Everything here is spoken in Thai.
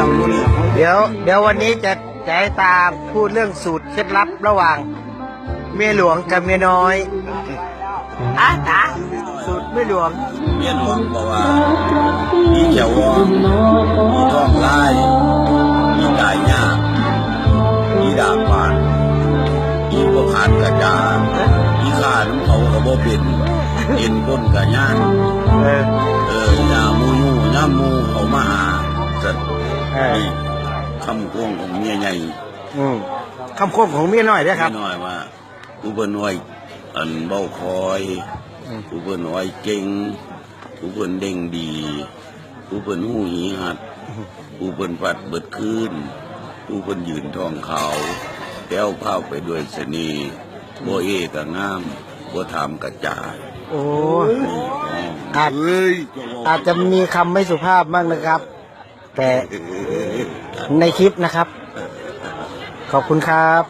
รื่องรู้เรื่องเดี๋ยวเดี๋ยววันนี้จะจะให้ตาพูดเรื่องสูตรเคล็ดลับระหว่าง เมียหลวงกับเมียน้อยอะตาสูตรเมียหลวง เมียน้องบอกว่ามีเขียววองมีท้องลายมีตายยากมีดาบปานมีพวกขาดกระจามีขาน้ำเขากระโบเป็นเอ็นก้นกระย่านเออเออยามูยูยามูเขามาหาสัต ว์เออนี่คำโกงของเมียใหญ่อืมคำคมของเมียน้อยด้วยครับไม่น้อยว่ากูเปิ้นไว้อันเบ้าคอยอืม กูเปิ้นไว้เก่งกูเปิ้นเด้งดีกูเปิ้นหูหีหัดกูเปิ้นปัดเบิดคืนกูเปิ้นยืนทองขาวแก้วเผาไปด้วยเสน่ห์บ่เอกะงามบ่ทำกระจายโอ้นี่อาจเฮ้ยอาจจะมีคำไม่สุภาพบ้างนะครับ แต่ในคลิปนะครับ ขอบคุณครับ